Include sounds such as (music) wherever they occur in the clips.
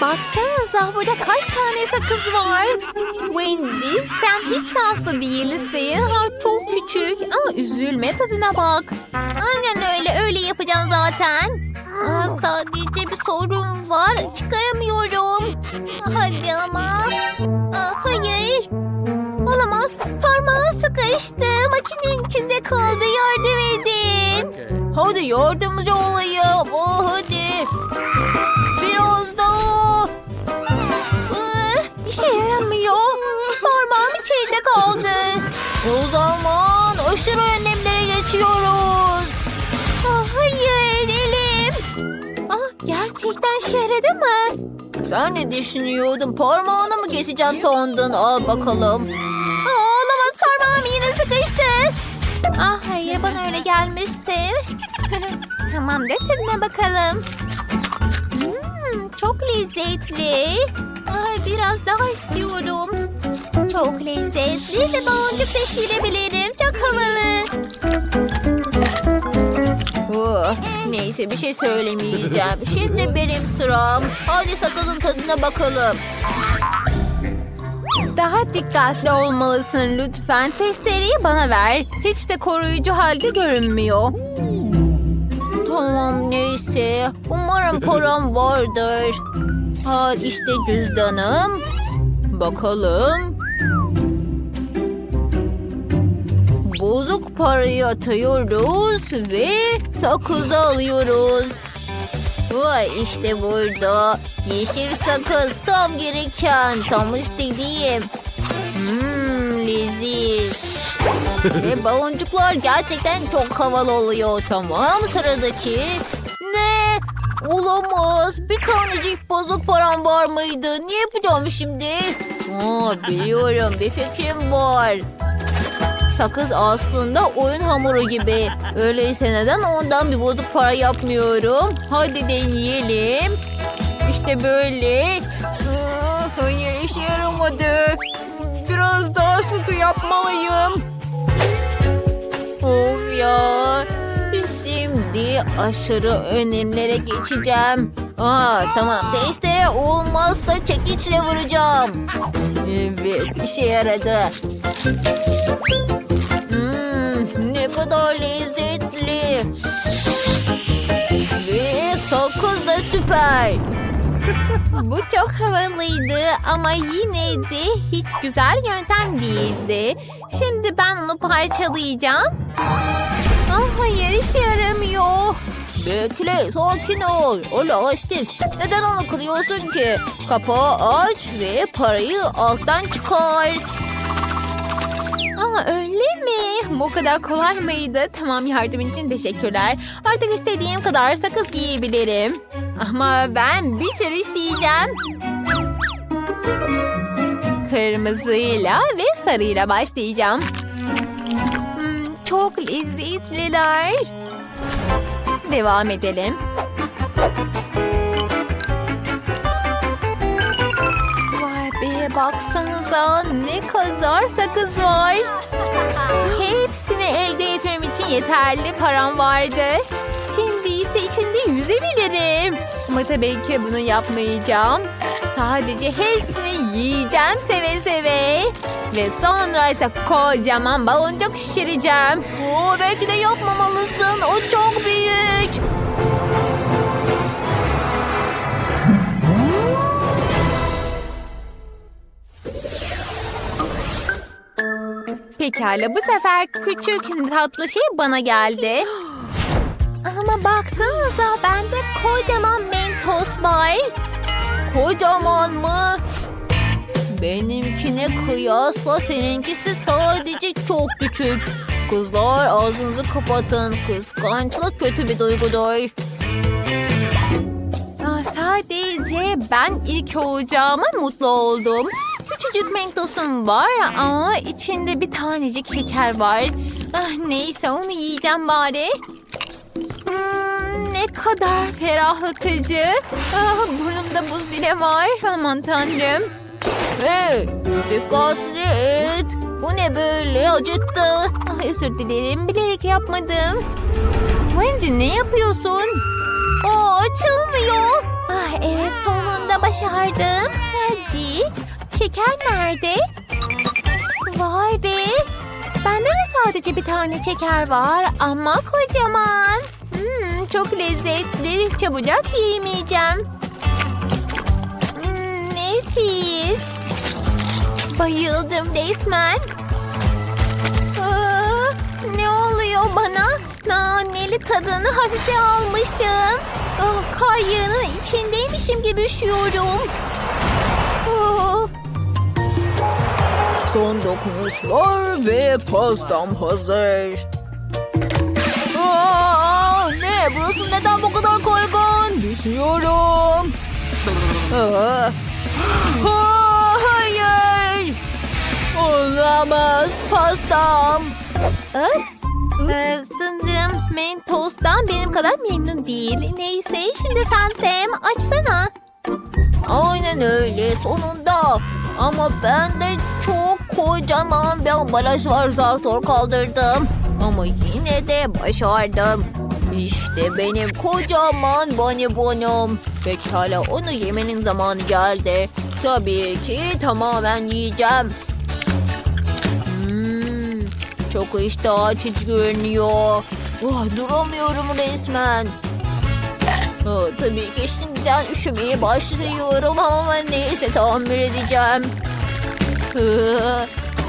Baksanıza burada kaç tane sakız var. Wendy sen hiç şanslı değilsin. Ha, çok küçük ama üzülme tadına bak. Aynen öyle öyle yapacağım zaten. Aa, sadece bir sorun var çıkaramıyorum. Hadi ama. Aa, hayır. Olamaz parmağım sıkıştı. Makinenin içinde kaldı yardım edin. Hadi yardımcı olayım. Oh, hadi. Biraz İçeride kaldı. O zaman aşırı önlemlere geçiyoruz. Ah, hayır elim. Ah, gerçekten işe yaradı mı? Sen ne düşünüyordun? Parmağını mı keseceğim sandın? Al bakalım. Aa, olamaz parmağım yine sıkıştı. Ah hayır bana öyle gelmişti. (laughs) Tamamdır tadına bakalım. Hmm, çok lezzetli. Ay, biraz daha istiyorum. Çok lezzetli ve boncuk taşıyabilirim. Çok havalı. Oh, neyse bir şey söylemeyeceğim. (laughs) Şimdi benim sıram. Hadi sakızın tadına bakalım. Daha dikkatli olmalısın lütfen. Testereyi bana ver. Hiç de koruyucu halde görünmüyor. Tamam neyse. Umarım param vardır. Ha işte cüzdanım. Bakalım. Bozuk parayı atıyoruz ve sakızı alıyoruz. Vay işte burada. Yeşil sakız tam gereken, tam istediğim. Hmm, leziz. (laughs) Ve baloncuklar gerçekten çok havalı oluyor. Tamam sıradaki. Ne? Olamaz. Bir tanecik bozuk param var mıydı? Ne yapacağım şimdi? Aa, biliyorum bir fikrim var. Sakız aslında oyun hamuru gibi. Öyleyse neden ondan bir bozuk para yapmıyorum? Hadi deneyelim. İşte böyle. Hayır işe yaramadı. Biraz daha sıkı yapmalıyım. Of ya. Şimdi aşırı önemlere geçeceğim. Aa tamam testere olmazsa çekiçle vuracağım. Evet işe yaradı. Ne kadar lezzetli. Ve sakız da süper. Bu çok havalıydı ama yine de hiç güzel yöntem değildi. Şimdi ben onu parçalayacağım. Ah hayır işe yaramıyor. Bekle sakin ol. O lastik. Neden onu kırıyorsun ki? Kapağı aç ve parayı alttan çıkar. Aa öyle mi? Bu kadar kolay mıydı? Tamam yardımın için teşekkürler. Artık istediğim kadar sakız giyebilirim. Ama ben bir sürü isteyeceğim. Kırmızıyla ve sarıyla başlayacağım. Hmm, çok lezzetliler. Devam edelim. Baksanıza ne kadar sakız var. Hepsini elde etmem için yeterli param vardı. Şimdi ise içinde yüzebilirim. Ama tabii ki bunu yapmayacağım. Sadece hepsini yiyeceğim seve seve. Ve sonra ise kocaman baloncuk şişireceğim. Oo, belki de yapmamalısın. O çok büyük. Pekala bu sefer küçük tatlı şey bana geldi. Ama baksanıza bende kocaman mentos var. Kocaman mı? Benimkine kıyasla seninkisi sadece çok küçük. Kızlar ağzınızı kapatın. Kıskançlık kötü bir duygudur. Sadece ben ilk olacağıma mutlu oldum. Küçücük mentosum var ama içinde bir tanecik şeker var. Ah, neyse onu yiyeceğim bari. Hmm, ne kadar ferahlatıcı. Ah, burnumda buz bile var. Aman tanrım. Hey, dikkatli et. Bu ne böyle acıttı. Ah, özür dilerim bilerek yapmadım. Wendy ne yapıyorsun? Aa, açılmıyor. Ah, evet sonunda başardım. Hadi. Şeker nerede? Vay be. Bende de sadece bir tane şeker var ama kocaman. Hmm, çok lezzetli. Çabucak yiyemeyeceğim. Hmm, nefis. Bayıldım resmen. Aa, ne oluyor bana? Naneli tadını hafife almışım. Ah, kar yağının içindeymişim gibi üşüyorum. Son dokunuşlar ve pastam hazır. Aa, ne? Burası neden bu kadar kaygan? Düşüyorum. Aa. (gasps) Aa, hayır. Olamaz pastam. Ups. Ee, sanırım Mentos'tan benim kadar memnun değil. Neyse şimdi sen Sam açsana. Aynen öyle sonunda. Ama bende çok kocaman bir ambalaj var zar zor kaldırdım. Ama yine de başardım. İşte benim kocaman bonibonum. Pekala onu yemenin zamanı geldi. Tabii ki tamamen yiyeceğim. Hmm, çok iştah açıcı görünüyor. Oh, duramıyorum resmen. Aa, tabii ki şimdiden üşümeye başlıyorum ama neyse tahammül edeceğim.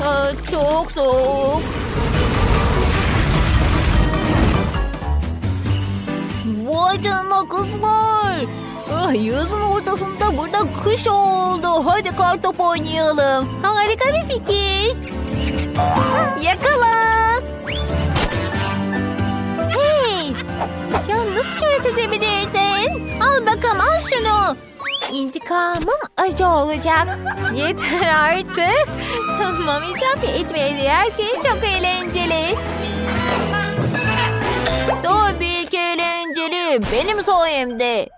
Aa, çok soğuk. Vay canına kızlar. Ah, yazın ortasında burada kış oldu. Hadi kartop oynayalım. Harika bir fikir. Yakala. Hey. Ya nasıl cüret edebilirdin? Al bakalım al şunu. İntikamım acı olacak. Yeter artık. Tamam itiraf etmeye değer ki çok eğlenceli. Tabii ki eğlenceli. Benim sayemde.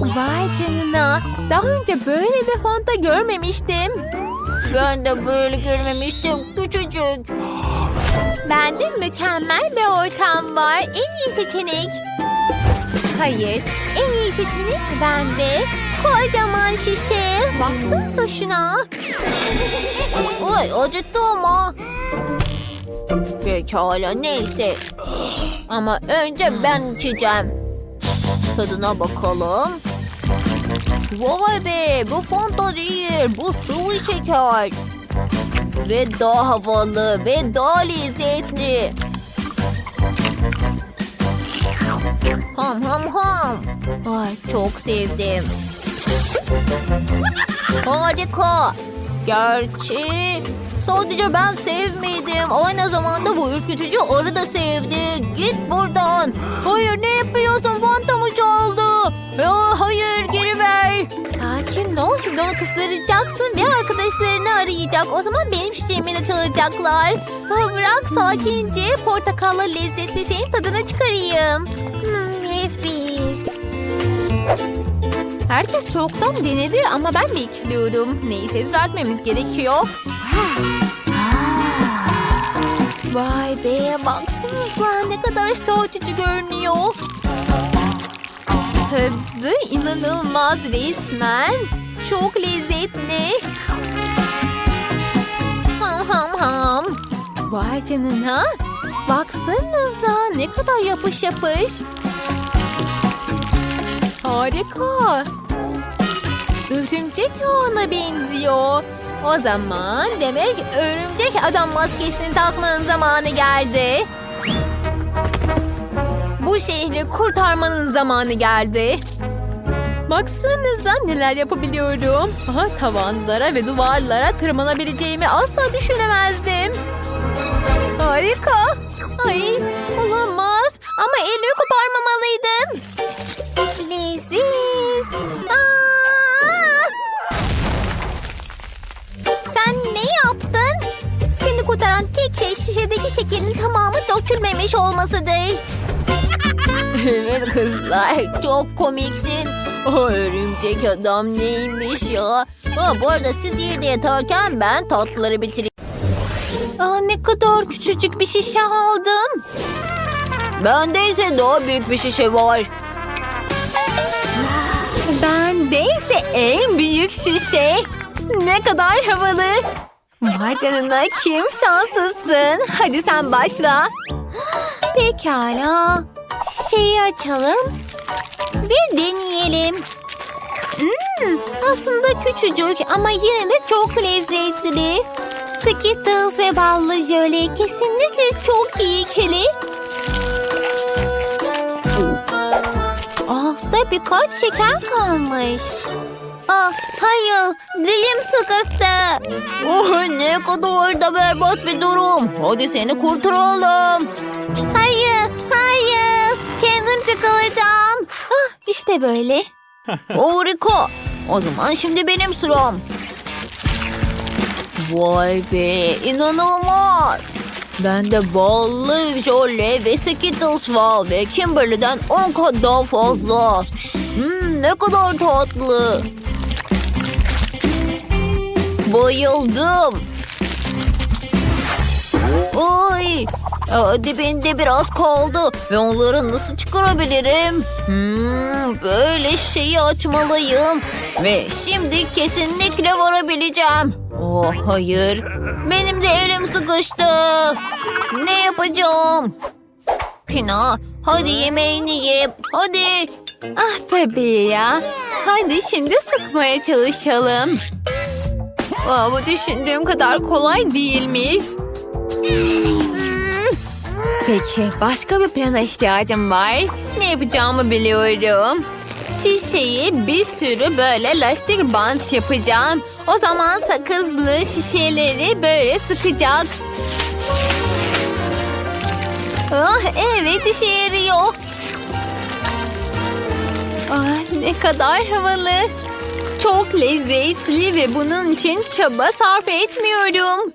Vay canına. Daha önce böyle bir fonta görmemiştim. Ben de böyle görmemiştim. Küçücük. Bende mükemmel bir ortam var. En iyi seçenek. Hayır, en iyi seçenek bende. Kocaman şişe. Baksanıza şuna. Ay acıttı ama. Pekala neyse. Ama önce ben içeceğim. Tadına bakalım. Vay be bu Fanta değil bu sıvı şeker. Ve daha havalı ve daha lezzetli. Ham ham ham. Ay çok sevdim. Harika. Gerçi sadece ben sevmedim. Aynı zamanda bu ürkütücü arı da sevdi. Git buradan. Hayır ne yapıyorsun? Fantamı çaldı. Ya, hayır geri. Sakin ol. Şimdi onu kıstıracaksın. Bir arkadaşlarını arayacak. O zaman benim çiçeğimi de çalacaklar. Bırak sakince portakallı lezzetli şeyin tadını çıkarayım. Hmm, nefis. Herkes çoktan denedi ama ben bekliyorum. Neyse düzeltmemiz gerekiyor. Vay be baksanıza ne kadar iştah açıcı görünüyor. Tadı inanılmaz resmen. Çok lezzetli. Ham ham ham. Vay canına. Baksanıza ne kadar yapış yapış. Harika. Örümcek ağına benziyor. O zaman demek örümcek adam maskesini takmanın zamanı geldi. Bu şehri kurtarmanın zamanı geldi. Baksanıza neler yapabiliyorum. Aha, tavanlara ve duvarlara tırmanabileceğimi asla düşünemezdim. Harika. Ay olamaz. Ama elimi koparmamalıydım. Leziz. Aa! Sen ne yaptın? Kurtaran tek şey şişedeki şekerin tamamı dökülmemiş olmasıdır. (laughs) Evet kızlar çok komiksin. O örümcek adam neymiş ya? Ha, bu arada siz yerde yatarken ben tatlıları bitireyim. Aa, ne kadar küçücük bir şişe aldım. Bende ise daha büyük bir şişe var. Bende ise en büyük şişe. Ne kadar havalı. Vay canına kim şanslısın. Hadi sen başla. Pekala. Şeyi açalım. Bir deneyelim. Hmm, aslında küçücük ama yine de çok lezzetli. Skittles ve ballı jöle kesinlikle çok iyi ikili. Altta birkaç şeker kalmış. Ah, hayır, dilim sıkıştı. Oh ne kadar da berbat bir durum. Hadi seni kurtaralım. Hayır, hayır. Kendim tıkılacağım. Ah, işte böyle. (laughs) Harika. O zaman şimdi benim sıram. Vay be inanılmaz. Bende ballı jöle ve Skittles var ve Kimberly'den 10 kat daha fazla. Hmm, ne kadar tatlı. Bayıldım. Oy! Aa, dibinde biraz kaldı ve onları nasıl çıkarabilirim? Hmm, böyle şeyi açmalıyım ve şimdi kesinlikle varabileceğim. Oh hayır, benim de elim sıkıştı. Ne yapacağım? Tina, hadi yemeğini ye, hadi. Ah tabii ya. Hadi şimdi sıkmaya çalışalım. Bu düşündüğüm kadar kolay değilmiş. Peki başka bir plana ihtiyacım var. Ne yapacağımı biliyorum. Şişeyi bir sürü böyle lastik bant yapacağım. O zaman sakızlı şişeleri böyle sıkacak. Ah evet işe yarıyor. Ah, ne kadar havalı. Çok lezzetli ve bunun için çaba sarf etmiyorum.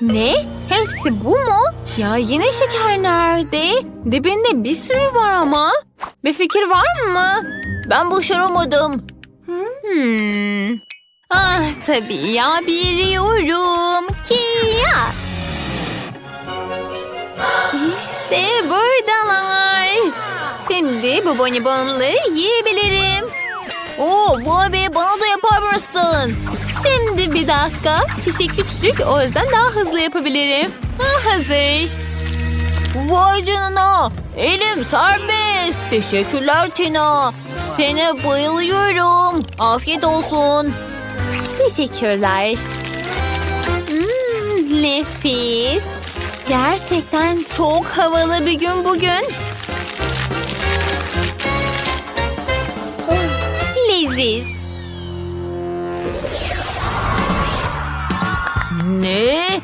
Ne? Hepsi bu mu? Ya yine şeker nerede? Dibinde bir sürü var ama. Bir fikir var mı? Ben başaramadım. Hmm. Ah tabii ya biliyorum ki ya. İşte buradalar. Şimdi bu bonibonları yiyebilirim. Oo, vay be bana da yapar mısın? Şimdi bir dakika. Şişe küçücük o yüzden daha hızlı yapabilirim. Ah, hazır. Vay canına. Elim serbest. Teşekkürler Tina. Seni bayılıyorum. Afiyet olsun. Teşekkürler. Hmm, nefis. Gerçekten çok havalı bir gün bugün. Leziz. Ne?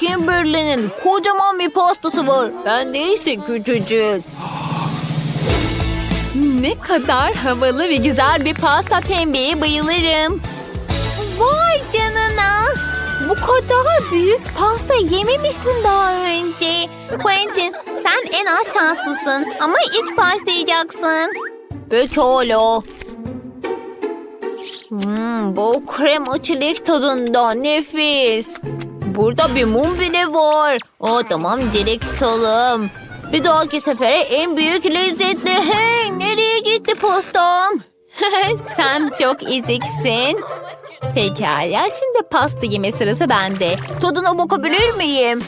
Kimberly'nin kocaman bir pastası var. Ben ise küçücük. Ne kadar havalı ve güzel bir pasta pembeye bayılırım. Vay canına. Bu kadar büyük pasta yememiştim daha önce. Quentin sen en az şanslısın ama ilk başlayacaksın. Pekala. Bu krema çilek tadında nefis. Burada bir mum bile var. Aa, tamam direkt tutalım. Bir dahaki sefere en büyük lezzetli. Hey nereye gitti pastam? (laughs) sen çok eziksin. Pekala şimdi pasta yeme sırası bende. Tadına bakabilir miyim?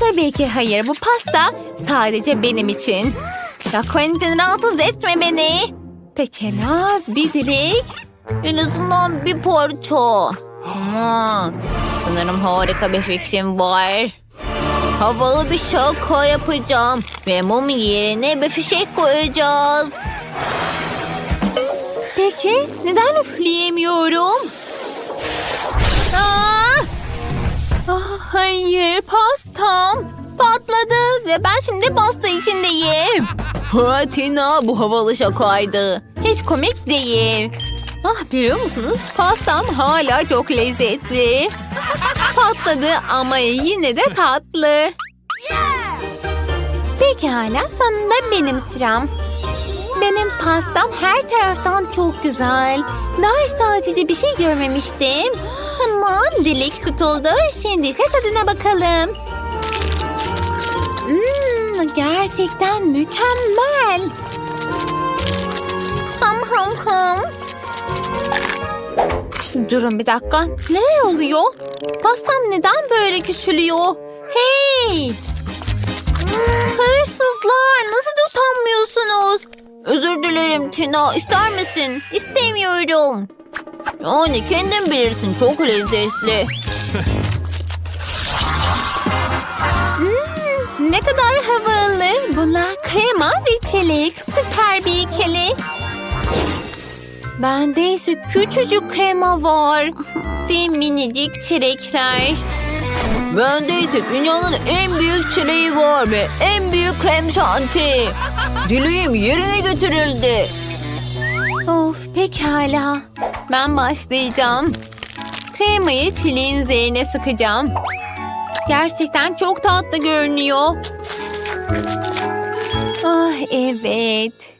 Tabii ki hayır bu pasta sadece benim için. (gasps) Ya Quentin rahatsız etme beni. Pekala bir dilik. En azından bir parça. Hmm, sanırım harika bir fikrim var. Havalı bir şaka yapacağım. Ve mum yerine bir fişek koyacağız. Peki neden üfleyemiyorum? Aa! Ah, hayır pastam patladı ve ben şimdi pasta içindeyim. Ha Tina bu havalı şakaydı. Hiç komik değil. Ah biliyor musunuz pastam hala çok lezzetli. Patladı ama yine de tatlı. Pekala sonunda benim sıram. Benim pastam her taraftan çok güzel. Daha iştah açıcı bir şey görmemiştim. Tamam dilik tutuldu. Şimdi ise tadına bakalım. Mmm, gerçekten mükemmel. Ham ham Durun bir dakika. Neler oluyor? Pastam neden böyle küçülüyor? Hey! Hırsızlar nasıl da utanmıyorsunuz? Özür dilerim Tina. İster misin? İstemiyorum. Yani kendin bilirsin. Çok lezzetli. Hmm, ne kadar havalı. Bunlar krema ve çilek. Süper bir ikili. Bende ise küçücük krema var. ve minicik çilekler. Bende ise dünyanın en büyük çileği var ve en büyük krem şanti. Dileğim yerine götürüldü. Of pekala. Ben başlayacağım. Kremayı çileğin üzerine sıkacağım. Gerçekten çok tatlı görünüyor. Ah evet.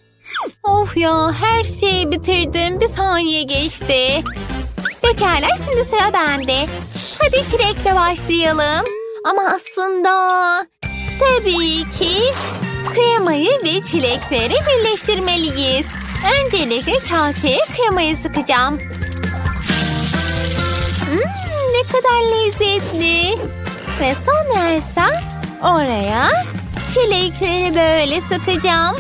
Of ya her şeyi bitirdim. Bir saniye geçti. Pekala şimdi sıra bende. Hadi çilekle başlayalım. Ama aslında tabii ki kremayı ve çilekleri birleştirmeliyiz. Öncelikle kaseye kremayı sıkacağım. Hmm, ne kadar lezzetli. Ve sonra ise oraya çilekleri böyle sıkacağım.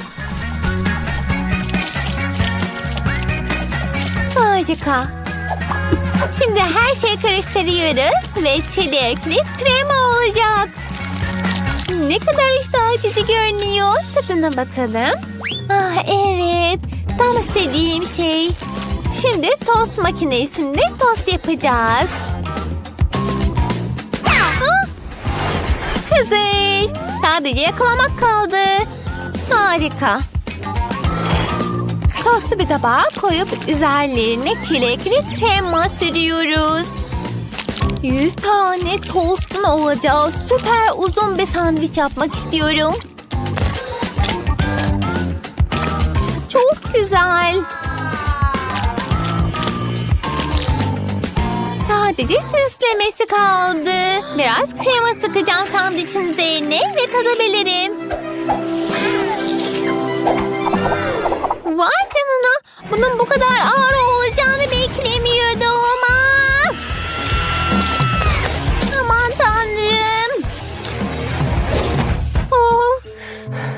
Harika. Şimdi her şeyi karıştırıyoruz ve çilekli krema olacak. Ne kadar iştah açıcı görünüyor. Tadına bakalım. Ah evet. Tam istediğim şey. Şimdi tost makinesinde tost yapacağız. Ah, Hazır. Sadece yakalamak kaldı. Harika. Tostu bir tabağa koyup üzerlerine çilekli krema sürüyoruz. 100 tane tostun olacağı süper uzun bir sandviç yapmak istiyorum. Çok güzel. Sadece süslemesi kaldı. Biraz krema sıkacağım sandviçin üzerine ve tadabilirim. Vay. Bunun bu kadar ağır olacağını beklemiyordum. Ah! Aman tanrım. Of.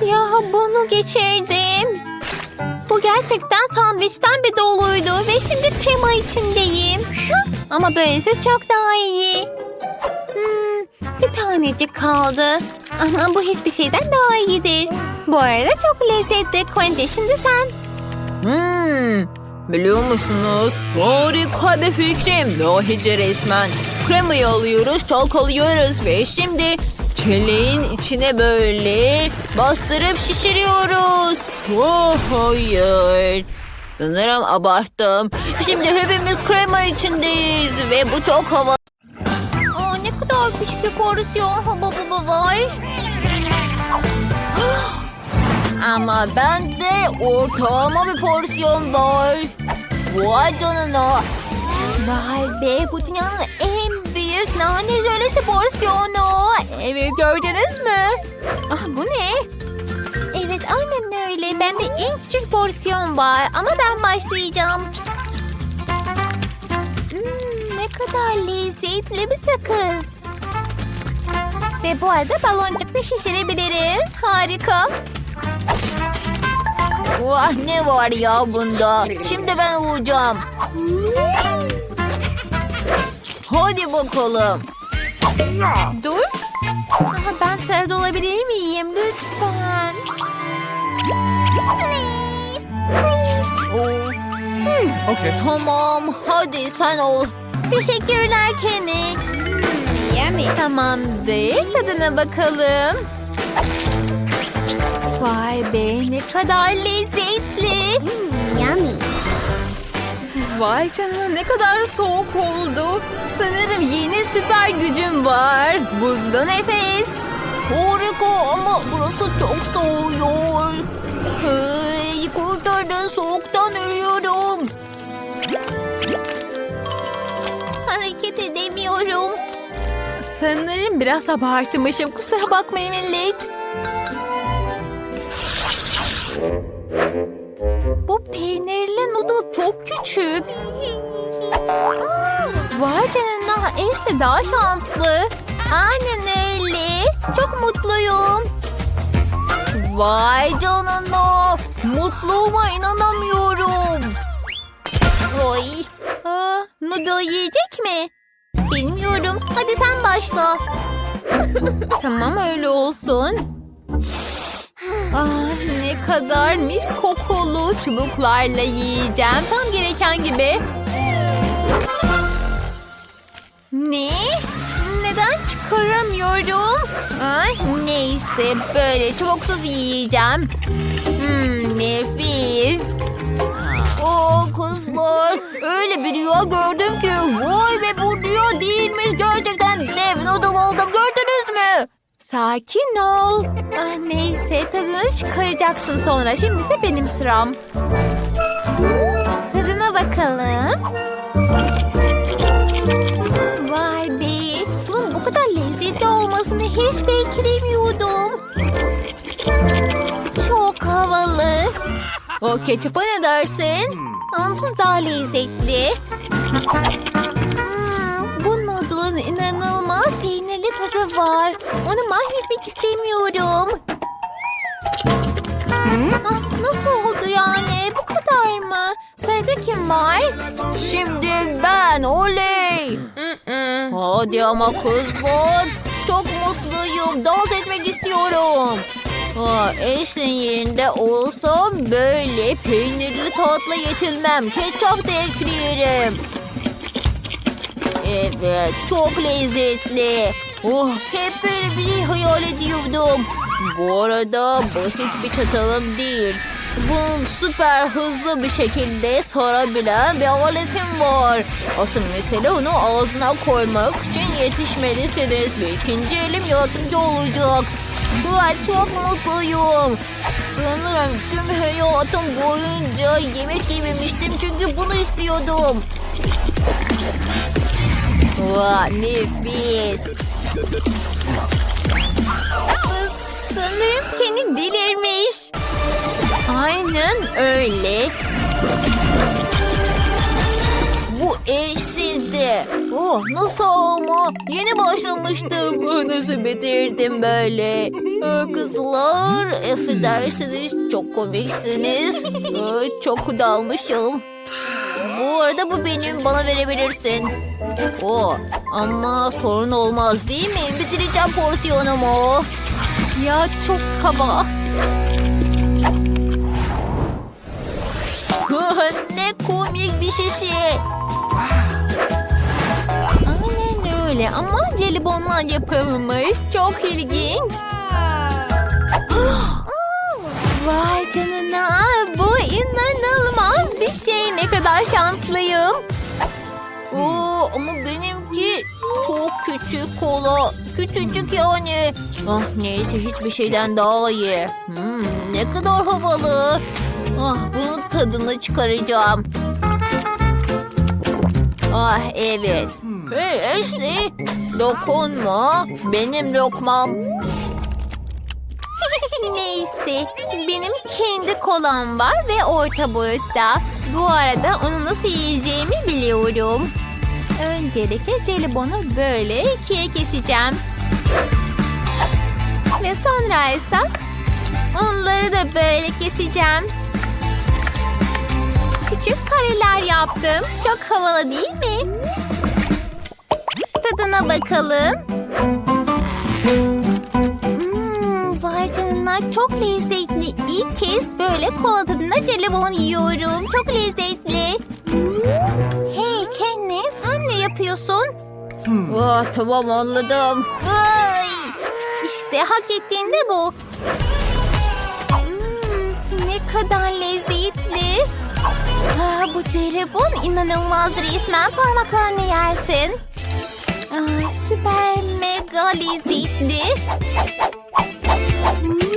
Ya bunu geçirdim. Bu gerçekten sandviçten bir doluydu ve şimdi krema içindeyim. Hah, Ama böylesi çok daha iyi. Hmm, bir tanecik kaldı. Ama bu hiçbir şeyden daha iyidir. Bu arada çok lezzetli. Quentin şimdi sen. Hmm, biliyor musunuz? Harika bir fikrim. Dahice resmen. Kremayı alıyoruz, çalkalıyoruz ve şimdi çileğin içine böyle bastırıp şişiriyoruz. Oh, hayır. Sanırım abarttım. Şimdi hepimiz krema içindeyiz ve bu çok havalı. Aa, ne kadar küçük bir porsiyon hava baba var. Ama bende ortalama bir porsiyon var. Vay canına. Vay be bu dünyanın en büyük nane jölesi porsiyonu. Evet gördünüz mü? Ah bu ne? Evet aynen öyle. Bende en küçük porsiyon var ama ben başlayacağım. Hmm, ne kadar lezzetli bir sakız. Ve bu arada baloncukla şişirebilirim. Harika. Vah ne var ya bunda. Şimdi ben olacağım. Hadi bakalım. Dur. Aha, ben sırada olabilir miyim? Lütfen. Please. Please. Of, Okay. tamam hadi sen ol. Teşekkürler Kenny. Tamamdır. Tadına bakalım. Vay be ne kadar lezzetli. Yummy. Vay canına ne kadar soğuk oldu. Sanırım yeni süper gücüm var. Buzlu nefes. Harika ama burası çok soğuyor. Hey, kurtardın soğuktan ölüyorum. Hareket edemiyorum. Sanırım biraz abartmışım. Kusura bakmayın millet. Bu peynirli noodle çok küçük. Vay canına Ashley daha şanslı. Aynen öyle. Çok mutluyum. Vay canına. Mutluluğuma inanamıyorum. Oy. Aa, noodle yiyecek mi? Bilmiyorum. Hadi sen başla. (laughs) Tamam öyle olsun. Ah, kadar mis kokulu çubuklarla yiyeceğim. Tam gereken gibi. Ne? Neden çıkaramıyorum? Ay, neyse böyle çubuksuz yiyeceğim. Hmm, nefis. Oo kızlar. Öyle bir rüya gördüm ki. Vay be bu rüya değilmiş. Gerçekten dev noodle oldum. Gördünüz mü? Sakin ol. Ah, neyse tadını çıkaracaksın sonra. Şimdi ise benim sıram. Tadına bakalım. Vay be. Bunun bu kadar lezzetli olmasını hiç beklemiyordum. Çok havalı. O ketçapa ne dersin? Onsuz daha lezzetli. Hmm, bu noodle'ın inanılmaz peynirli tadı var. Onu mahvetmek istemiyorum. Ah, nasıl oldu yani? Bu kadar mı? Sırada kim var? Şimdi ben oley. Hadi ama kızlar. Çok mutluyum. Dans etmek istiyorum. Aa, Ashley'in yerinde olsam böyle peynirli tatlı yetinmem. Ketçap da ekleyelim. Evet, çok lezzetli. Oh, hep böyle bir şey hayal ediyordum. Bu arada basit bir çatalım değil. Bunu süper hızlı bir şekilde sarabilen bir aletim var. Asıl mesele onu ağzına koymak için yetişmelisiniz. Ve ikinci elim yardımcı olacak. Vay çok mutluyum. Sanırım tüm hayatım boyunca yemek yememiştim çünkü bunu istiyordum. Vay nefis. Sanırım kendi delirmiş. Aynen öyle. Bu eşsizdi. Oh, nasıl ama? Yeni başlamıştım. Ah, Nasıl bitirdim böyle? Ah, Kızlar, affedersiniz. Çok komiksiniz. Ah, Çok dalmışım. Bu arada bu benim. Bana verebilirsin. Oh, ama sorun olmaz değil mi? Bitireceğim porsiyonumu. Ya çok kaba. (laughs) ne komik bir şişe. Aynen öyle ama jelibonlar yapılmış. Çok ilginç. (gasps) Vay canına bu inanılmaz bir şey. Ne kadar şanslıyım. Oo, ama benimki çok küçük kola. Küçücük yani. Ah neyse hiçbir şeyden daha iyi. Hmm, ne kadar havalı. Ah bunun tadını çıkaracağım. Ah evet. Hey Ashley dokunma. Benim lokmam. (laughs) Neyse benim kendi kolam var ve orta boyutta. Bu arada onu nasıl yiyeceğimi biliyorum. Öncelikle jelibonu böyle ikiye keseceğim. Ve sonra ise onları da böyle keseceğim. Küçük kareler yaptım. Çok havalı değil mi? Tadına bakalım. Hmm, vay çok lezzetli. İlk kez böyle kola tadında jelibon yiyorum. Çok lezzetli. Yapıyorsun? Ah tamam anladım. Ay! İşte hak ettiğin de bu. Hmm, ne kadar lezzetli. Aa, bu jelibon inanılmaz resmen parmaklarını yersin. Aa, süper mega lezzetli. Havalı.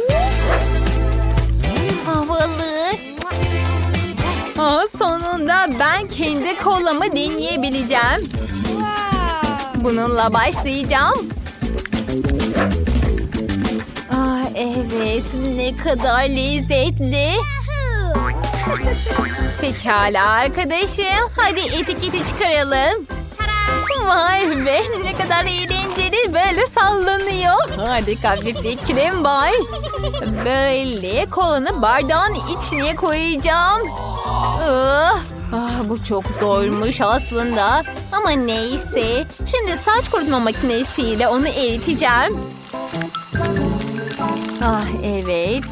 Aa, sonunda ben kendi kolamı deneyebileceğim. Bununla başlayacağım. Ah evet ne kadar lezzetli. Pekala arkadaşım hadi etiketi çıkaralım. Vay be ne kadar eğlenceli böyle sallanıyor. Harika bir fikrim var. Böyle kolunu bardağın içine koyacağım. Ah, ah, bu çok zormuş aslında. Ama neyse. Şimdi saç kurutma makinesiyle onu eriteceğim. Ah evet.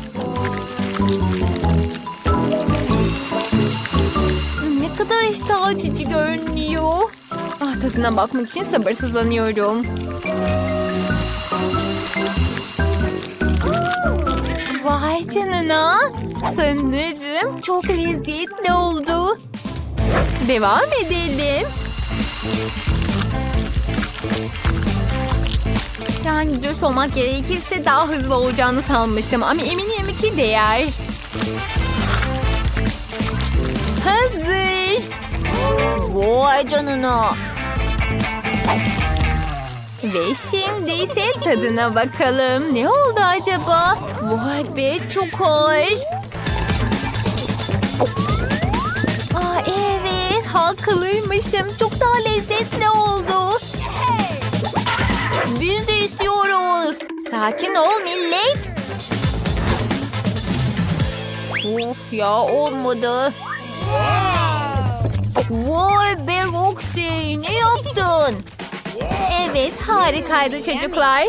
Ne kadar iştah açıcı görünüyor. Ah tadına bakmak için sabırsızlanıyorum. Canına. Sanırım çok lezzetli oldu. Devam edelim. Yani dürüst olmak gerekirse daha hızlı olacağını sanmıştım ama eminim ki değer. Hazır. Vay canına. Ve şimdi ise tadına bakalım. Ne oldu acaba? Vay be çok hoş. Aa evet haklıymışım. Çok daha lezzetli oldu. Biz de istiyoruz. Sakin ol millet. Of ya olmadı. Vay be Roxy ne yaptın? Evet harikaydı çocuklar.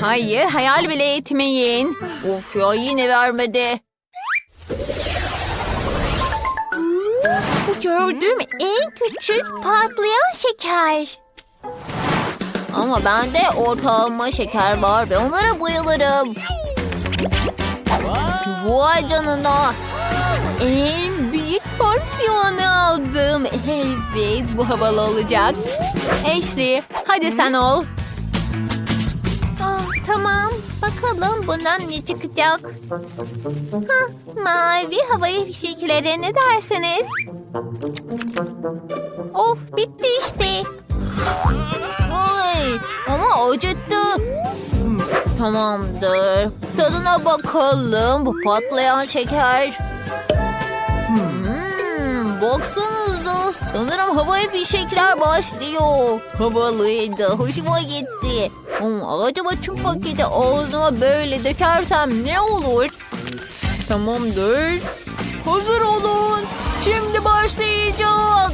Hayır hayal bile etmeyin. Of ya yine vermedi. Bu gördüğüm en küçük patlayan şeker. Ama bende ortalama şeker var ve onlara bayılırım. Vay canına. En büyük porsiyonu aldım. Evet bu havalı olacak. Ashley hadi sen ol. Ah, tamam bakalım bundan ne çıkacak. Hah, mavi havai fişeklere ne dersiniz? Of bitti işte. Ay, ama acıttı. Tamamdır. Tadına bakalım. Bu patlayan şeker. Baksanıza. Sanırım havai fişekler başlıyor. Havalıydı. Hoşuma gitti. Ama acaba tüm paketi ağzıma böyle dökersem ne olur? Tamamdır. Hazır olun. Şimdi başlayacak.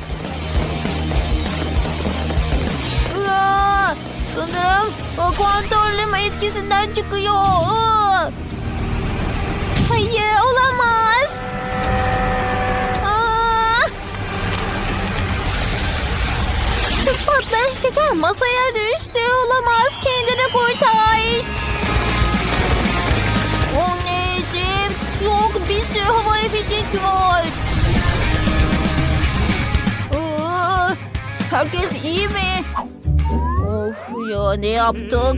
Aa, sanırım kontrolüm etkisinden çıkıyor. Hayır olamaz. Patlayan şeker masaya düştü. Olamaz. Kendini kurtar. Anneciğim çok bir sürü havai fişek var. Herkes iyi mi? Of ya ne yaptık?